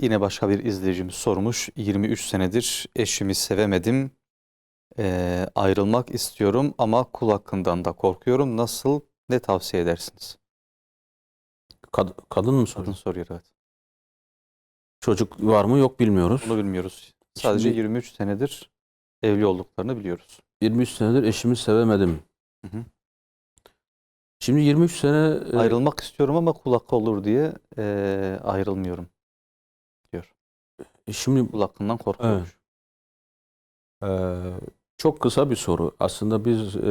Yine başka bir izleyicimiz sormuş. 23 senedir eşimi sevemedim. Ee, ayrılmak istiyorum ama kul hakkından da korkuyorum. Nasıl, ne tavsiye edersiniz? Kad- kadın mı Kadın soruyor? soruyor evet. Çocuk var mı yok bilmiyoruz. Bunu bilmiyoruz. Sadece Şimdi- 23 senedir evli olduklarını biliyoruz. 23 senedir eşimi sevemedim. Hı hı. Şimdi 23 sene e, Ayrılmak istiyorum ama kul hakkı olur diye ee, ayrılmıyorum. Şimdi Kul hakkından korkuyormuş. e, çok kısa bir soru. Aslında biz e,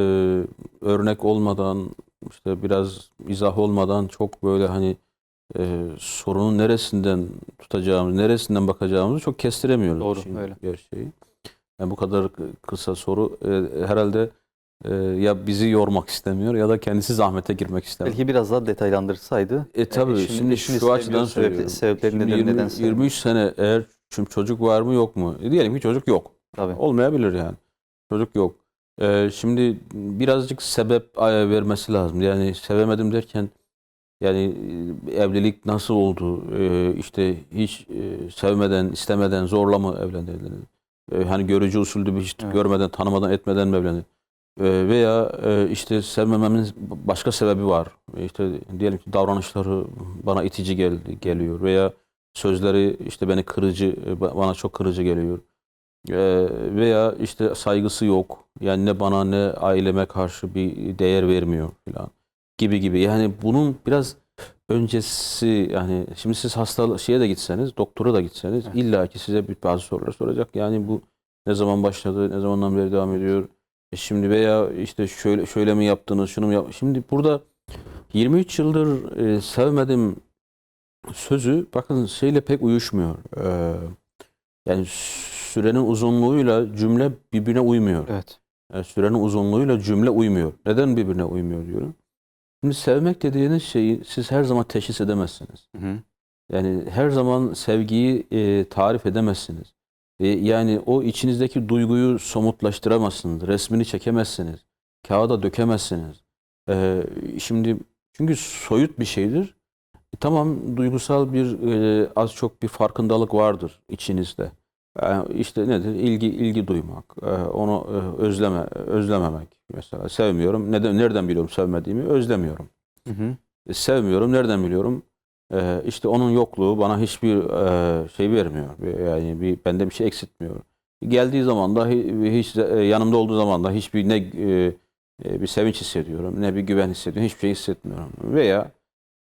örnek olmadan işte biraz izah olmadan çok böyle hani e, sorunun neresinden tutacağımız, neresinden bakacağımızı çok kestiremiyoruz. Doğru, işin öyle. Gerçeği. Yani bu kadar kı- kısa soru e, herhalde e, ya bizi yormak istemiyor ya da kendisi zahmete girmek istemiyor. Belki biraz daha detaylandırsaydı. E tabii eşini- şimdi eşini şu açıdan söylüyorum. sebepleri Şimdi neden- 20 neden sevmiyor? 23 sene eğer şimdi çocuk var mı yok mu? E diyelim ki çocuk yok. Tabii. Olmayabilir yani. Çocuk yok. E, şimdi birazcık sebep e, vermesi lazım. Yani sevemedim derken yani e, evlilik nasıl oldu? E, işte hiç e, sevmeden, istemeden, zorla mı evlendi? E, hani görücü usulü bir hiç Evet. görmeden, tanımadan, etmeden mi evlendi? E, veya işte sevmememin başka sebebi var. İşte diyelim ki davranışları bana itici geldi, geliyor veya sözleri işte beni kırıcı, e, ba- bana çok kırıcı geliyor. E, veya işte saygısı yok. Yani ne bana ne aileme karşı bir değer vermiyor filan gibi gibi. Yani bunun biraz öncesi yani şimdi siz hasta şeye de gitseniz, doktora da gitseniz Evet. illa ki size bir bazı sorular soracak. Yani bu ne zaman başladı, ne zamandan beri devam ediyor? E şimdi veya işte şöyle şöyle mi yaptınız, şunu mu yap? Şimdi burada 23 yıldır e, sevmedim sözü bakın şeyle pek uyuşmuyor. E, yani sürenin uzunluğuyla cümle birbirine uymuyor. Evet. Yani sürenin uzunluğuyla cümle uymuyor. Neden birbirine uymuyor diyorum. Şimdi sevmek dediğiniz şeyi siz her zaman teşhis edemezsiniz. Hı hı. Yani her zaman sevgiyi e, tarif edemezsiniz. E, yani o içinizdeki duyguyu somutlaştıramazsınız. Resmini çekemezsiniz. Kağıda dökemezsiniz. E, şimdi çünkü soyut bir şeydir. E, tamam duygusal bir e, az çok bir farkındalık vardır içinizde. E, işte nedir? İlgi ilgi duymak, e, onu e, özleme özlememek mesela. Sevmiyorum. Neden nereden biliyorum sevmediğimi? Özlemiyorum. Hı hı. E, sevmiyorum. Nereden biliyorum? E, işte onun yokluğu bana hiçbir e, şey vermiyor. Bir- Yani bir bende bir şey eksiltmiyor. Geldiği zaman da hi- hiç e, yanımda olduğu zaman da hiçbir ne e, e, bir sevinç hissediyorum, ne bir güven hissediyorum, hiçbir şey hissetmiyorum. Veya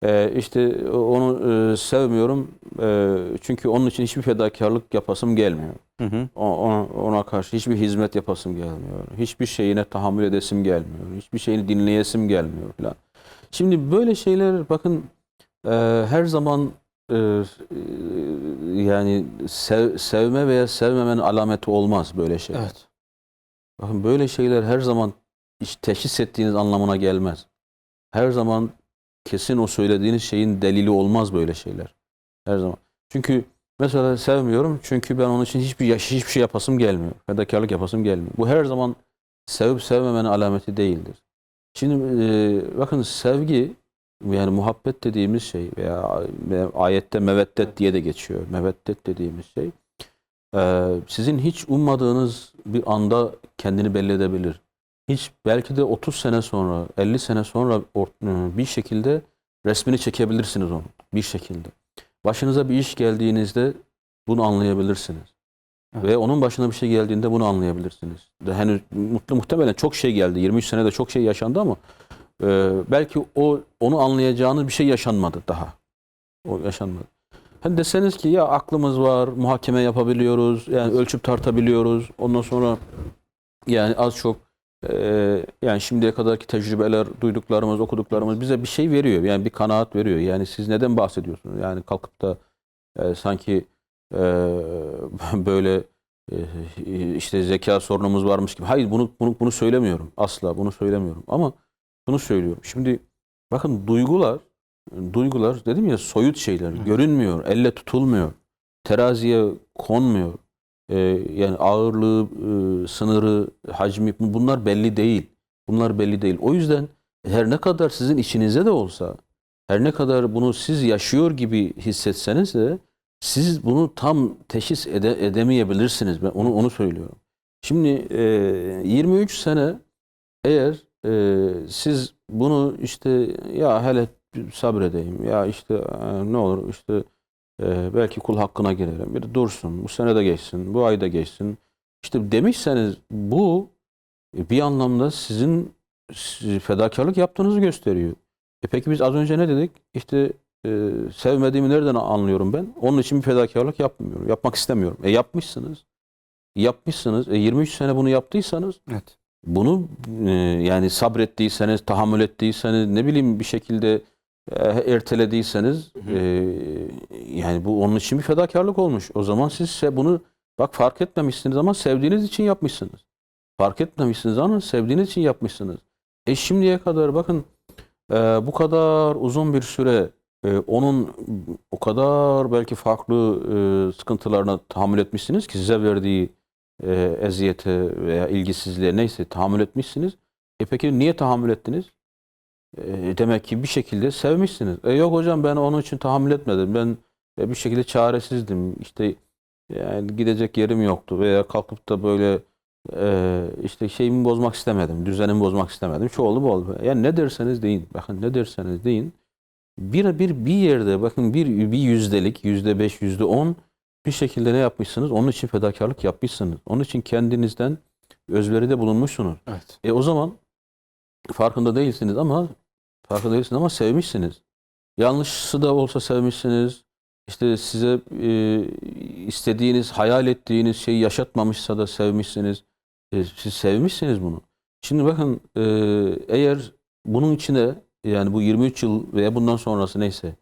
e, işte onu e, sevmiyorum e, çünkü onun için hiçbir fedakarlık yapasım gelmiyor. Hı hı. Ona, ona karşı hiçbir hizmet yapasım gelmiyor. Hiçbir şeyine tahammül edesim gelmiyor. Hiçbir şeyini dinleyesim gelmiyor falan. Şimdi böyle şeyler bakın e, her zaman e, e, yani sev- sevme veya sevmemenin alameti olmaz böyle şeyler. Evet. Bakın böyle şeyler her zaman teşhis ettiğiniz anlamına gelmez. Her zaman kesin o söylediğiniz şeyin delili olmaz böyle şeyler. Her zaman. Çünkü mesela sevmiyorum çünkü ben onun için hiçbir hiçbir şey yapasım gelmiyor. Fedakarlık yapasım gelmiyor. Bu her zaman sevip sevmemenin alameti değildir. Şimdi e, bakın sevgi yani muhabbet dediğimiz şey veya veya ayette meveddet diye de geçiyor. Meveddet dediğimiz şey e, sizin hiç ummadığınız bir anda kendini belli edebilir. Hiç belki de 30 sene sonra, 50 sene sonra e, bir şekilde resmini çekebilirsiniz onu bir şekilde. Başınıza bir iş geldiğinizde bunu anlayabilirsiniz. Evet. Ve onun başına bir şey geldiğinde bunu anlayabilirsiniz. De henüz mutlu muhtemelen çok şey geldi. 23 senede çok şey yaşandı ama e, belki o onu anlayacağınız bir şey yaşanmadı daha. O yaşanmadı. Hani deseniz ki ya aklımız var, muhakeme yapabiliyoruz, yani ölçüp tartabiliyoruz. Ondan sonra yani az çok e, yani şimdiye kadarki tecrübeler, duyduklarımız, okuduklarımız bize bir şey veriyor. Yani bir kanaat veriyor. Yani siz neden bahsediyorsunuz? Yani kalkıp da e, sanki e, böyle e, işte zeka sorunumuz varmış gibi. Hayır bunu bunu bunu söylemiyorum. Asla bunu söylemiyorum. Ama bunu söylüyorum. Şimdi bakın duygular duygular dedim ya soyut şeyler. Görünmüyor, elle tutulmuyor. Teraziye konmuyor. E, yani ağırlığı, e, sınırı, hacmi bu- bunlar belli değil. Bunlar belli değil. O yüzden her ne kadar sizin içinize de olsa, her ne kadar bunu siz yaşıyor gibi hissetseniz de siz bunu tam teşhis ede, edemeyebilirsiniz. Ben onu onu söylüyorum. Şimdi e, 23 sene eğer e, siz bunu işte ya hele sabredeyim ya işte e, ne olur işte e, belki kul hakkına girerim. Bir dursun. Bu sene de geçsin. Bu ay da geçsin. İşte demişseniz bu e, bir anlamda sizin siz fedakarlık yaptığınızı gösteriyor. E peki biz az önce ne dedik? İşte e, sevmediğimi nereden anlıyorum ben? Onun için bir fedakarlık yapmıyorum. Yapmak istemiyorum. E yapmışsınız. Yapmışsınız. E 23 sene bunu yaptıysanız Evet. bunu e, yani sabrettiyseniz, tahammül ettiyseniz, ne bileyim bir şekilde ertelediyseniz Hı hı. e, yani bu onun için bir fedakarlık olmuş. O zaman siz bunu bak fark etmemişsiniz ama sevdiğiniz için yapmışsınız. Fark etmemişsiniz ama sevdiğiniz için yapmışsınız. E şimdiye kadar bakın e, bu kadar uzun bir süre e, onun o kadar belki farklı e, sıkıntılarına tahammül etmişsiniz ki size verdiği e, eziyete veya ilgisizliğe neyse tahammül etmişsiniz. E peki niye tahammül ettiniz? E, demek ki bir şekilde sevmişsiniz. E yok hocam ben onun için tahammül etmedim. Ben e, bir şekilde çaresizdim. İşte yani gidecek yerim yoktu veya kalkıp da böyle e, işte şeyimi bozmak istemedim. Düzenimi bozmak istemedim. Şu oldu bu oldu. Yani ne derseniz deyin. Bakın ne derseniz deyin. Bir, bir, bir yerde bakın bir, bir yüzdelik, yüzde beş, yüzde on bir şekilde ne yapmışsınız? Onun için fedakarlık yapmışsınız. Onun için kendinizden özveride bulunmuşsunuz. Evet. E o zaman farkında değilsiniz ama farkında değilsiniz ama sevmişsiniz. Yanlışsı da olsa sevmişsiniz. İşte size e, istediğiniz, hayal ettiğiniz şeyi yaşatmamışsa da sevmişsiniz. E, siz sevmişsiniz bunu. Şimdi bakın e, eğer bunun içine yani bu 23 yıl veya bundan sonrası neyse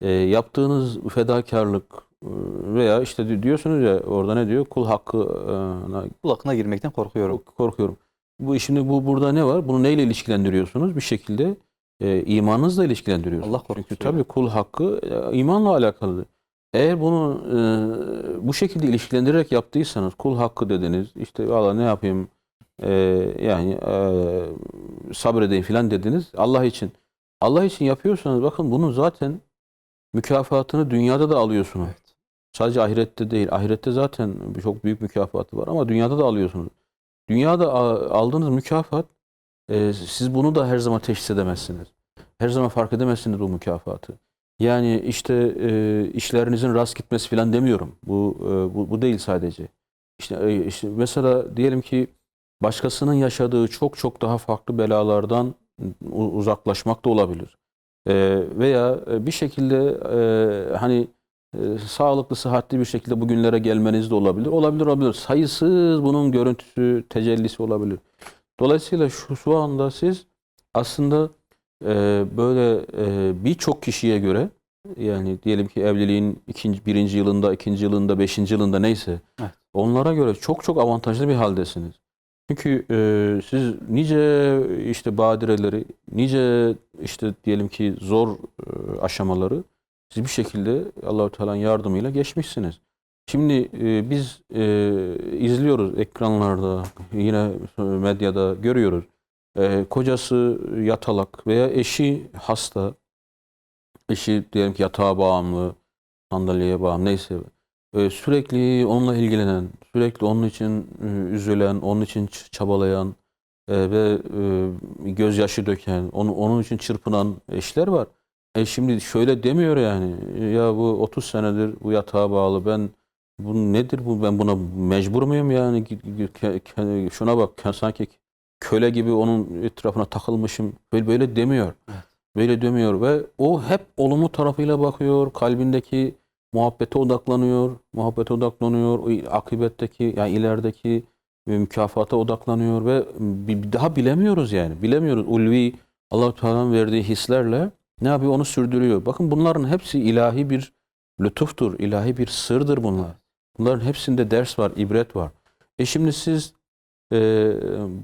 e, yaptığınız fedakarlık e, veya işte di- diyorsunuz ya orada ne diyor? Kul hakkına Kul hakkına girmekten korkuyorum. korkuyorum. Bu şimdi bu burada ne var? Bunu neyle ilişkilendiriyorsunuz? Bir şekilde e, imanınızla ilişkilendiriyorsunuz. Allah korkusu. Çünkü tabii kul hakkı e, imanla alakalı. Eğer bunu e, bu şekilde ilişkilendirerek yaptıysanız kul hakkı dediniz. işte valla ne yapayım e, yani e, sabredeyim filan dediniz Allah için. Allah için yapıyorsanız bakın bunun zaten mükafatını dünyada da alıyorsunuz. Evet. Sadece ahirette değil. Ahirette zaten çok büyük mükafatı var ama dünyada da alıyorsunuz. Dünyada aldığınız mükafat e, siz bunu da her zaman teşhis edemezsiniz. Her zaman fark edemezsiniz bu mükafatı. Yani işte e, işlerinizin rast gitmesi falan demiyorum. Bu e, bu, bu değil sadece. İşte, e, işte mesela diyelim ki başkasının yaşadığı çok çok daha farklı belalardan uzaklaşmak da olabilir. E, veya e, bir şekilde e, hani e, sağlıklı, sıhhatli bir şekilde bugünlere gelmeniz de olabilir. Olabilir, olabilir. Sayısız bunun görüntüsü, tecellisi olabilir. Dolayısıyla şu, şu anda siz aslında e, böyle e, birçok kişiye göre yani diyelim ki evliliğin ikinci, birinci yılında, ikinci yılında, beşinci yılında neyse Evet. onlara göre çok çok avantajlı bir haldesiniz. Çünkü e, siz nice işte badireleri, nice işte diyelim ki zor e, aşamaları siz bir şekilde Allahu Teala'nın yardımıyla geçmişsiniz. Şimdi e, biz e, izliyoruz ekranlarda, yine medyada görüyoruz. E, kocası yatalak veya eşi hasta, eşi diyelim ki yatağa bağımlı, sandalyeye bağımlı neyse. E, sürekli onunla ilgilenen, sürekli onun için e, üzülen, onun için çabalayan e, ve e, gözyaşı döken, onu, onun için çırpınan eşler var. E şimdi şöyle demiyor yani. Ya bu 30 senedir bu yatağa bağlı. Ben bu nedir bu? Ben buna mecbur muyum yani? Şuna bak sanki köle gibi onun etrafına takılmışım. Böyle böyle demiyor. Evet. Böyle demiyor ve o hep olumlu tarafıyla bakıyor. Kalbindeki muhabbete odaklanıyor. Muhabbete odaklanıyor. Akıbetteki yani ilerideki e, mükafata odaklanıyor ve daha bilemiyoruz yani. Bilemiyoruz. Ulvi Allah-u Teala'nın verdiği hislerle ne yapıyor? Onu sürdürüyor. Bakın bunların hepsi ilahi bir lütuftur, ilahi bir sırdır bunlar. Bunların hepsinde ders var, ibret var. E şimdi siz e,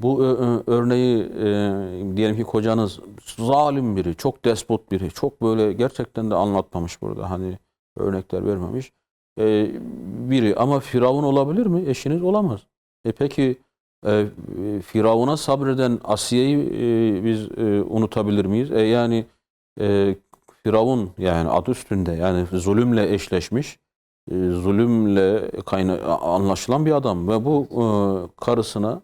bu örneği e, diyelim ki kocanız zalim biri, çok despot biri, çok böyle gerçekten de anlatmamış burada. Hani örnekler vermemiş. E, biri ama Firavun olabilir mi? Eşiniz olamaz. E peki e, Firavun'a sabreden Asiye'yi e, biz e, unutabilir miyiz? E, yani e, Firavun yani adı üstünde yani zulümle eşleşmiş zulümle kayna anlaşılan bir adam ve bu e, karısına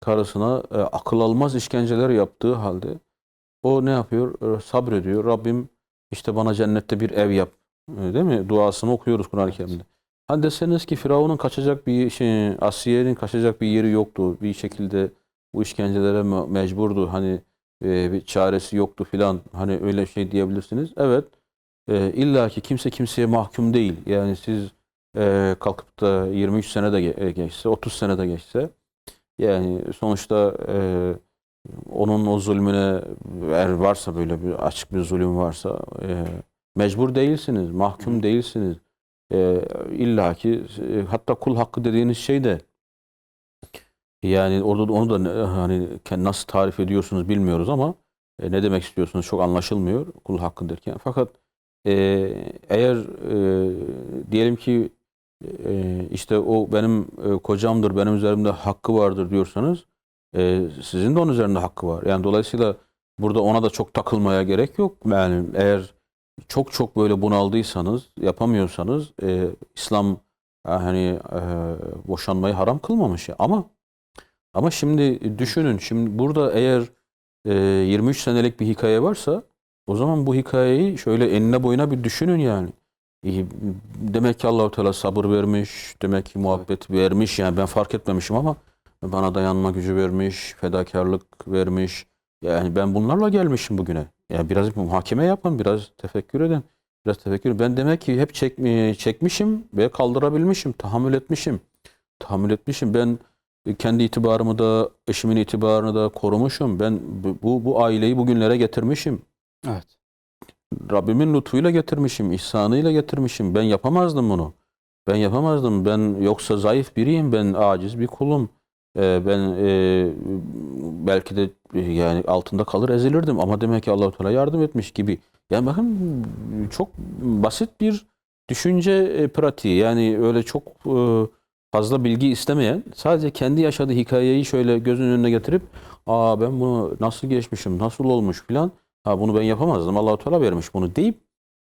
karısına e, akıl almaz işkenceler yaptığı halde o ne yapıyor? E, sabrediyor. Rabbim işte bana cennette bir ev yap. E, değil mi? Duasını okuyoruz Kur'an-ı Kerim'de. Hani deseniz ki Firavun'un kaçacak bir şey, Asiye'nin kaçacak bir yeri yoktu. Bir şekilde bu işkencelere me- mecburdu. Hani e, bir çaresi yoktu filan. Hani öyle şey diyebilirsiniz. Evet. E, İlla ki kimse kimseye mahkum değil. Yani siz e, kalkıp da 23 sene de e, geçse, 30 sene de geçse yani sonuçta e, onun o zulmüne eğer varsa böyle bir açık bir zulüm varsa e, mecbur değilsiniz, mahkum değilsiniz. E, İlla ki e, hatta kul hakkı dediğiniz şey de yani orada da- onu da hani nasıl tarif ediyorsunuz bilmiyoruz ama e, ne demek istiyorsunuz çok anlaşılmıyor kul hakkı derken. Fakat e, eğer e, diyelim ki e, işte o benim e, kocamdır, benim üzerimde hakkı vardır diyorsanız e, sizin de onun üzerinde hakkı var. Yani dolayısıyla burada ona da çok takılmaya gerek yok. Yani eğer çok çok böyle bunaldıysanız, yapamıyorsanız e, İslam e, hani e, boşanmayı haram kılmamış ya. Ama ama şimdi düşünün, şimdi burada eğer e, 23 senelik bir hikaye varsa o zaman bu hikayeyi şöyle enine boyuna bir düşünün yani. E, Demek ki Allahu Teala sabır vermiş, demek ki muhabbet vermiş. Yani ben fark etmemişim ama bana dayanma gücü vermiş, fedakarlık vermiş. Yani ben bunlarla gelmişim bugüne. Yani biraz muhakeme yapın, biraz tefekkür edin. Biraz tefekkür. Ben demek ki hep çek, çekmişim ve kaldırabilmişim, tahammül etmişim. Tahammül etmişim. Ben kendi itibarımı da, eşimin itibarını da korumuşum. Ben bu, bu aileyi bugünlere getirmişim. Evet. Rabbimin lütfuyla getirmişim, ihsanıyla getirmişim. Ben yapamazdım bunu. Ben yapamazdım. Ben yoksa zayıf biriyim. Ben aciz bir kulum. Ee, ben e, belki de e, yani altında kalır ezilirdim ama demek ki Allahu Teala yardım etmiş gibi. Yani bakın çok basit bir düşünce e, pratiği. Yani öyle çok e, fazla bilgi istemeyen, sadece kendi yaşadığı hikayeyi şöyle gözünün önüne getirip, aa ben bunu nasıl geçmişim, nasıl olmuş filan. Ha bunu ben yapamazdım. Allahu Teala vermiş bunu deyip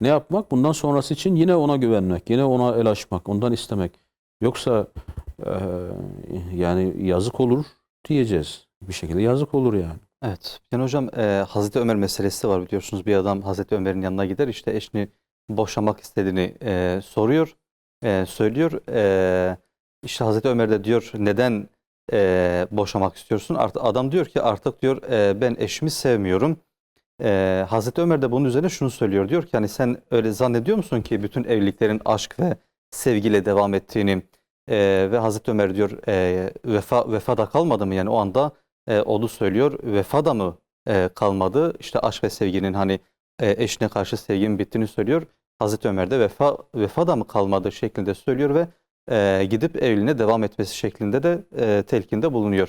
ne yapmak? Bundan sonrası için yine ona güvenmek, yine ona el açmak, ondan istemek. Yoksa e, yani yazık olur diyeceğiz. Bir şekilde yazık olur yani. Evet. Yani hocam e, Hazreti Ömer meselesi var biliyorsunuz. Bir adam Hazreti Ömer'in yanına gider işte eşini boşamak istediğini e, soruyor, e, söylüyor. E, işte Hazreti Ömer de diyor neden e, boşamak istiyorsun? Artık adam diyor ki artık diyor e, ben eşimi sevmiyorum. E, Hazreti Ömer de bunun üzerine şunu söylüyor. Diyor ki hani sen öyle zannediyor musun ki bütün evliliklerin aşk ve sevgiyle devam ettiğini E, ve Hazreti Ömer diyor e, vefa vefada kalmadı mı? Yani o anda e, onu söylüyor. Vefa da mı e, kalmadı? İşte aşk ve sevginin hani e, eşine karşı sevginin bittiğini söylüyor. Hazreti Ömer de vefa, vefa da mı kalmadı şeklinde söylüyor ve e, gidip evliliğine devam etmesi şeklinde de e, telkinde bulunuyor.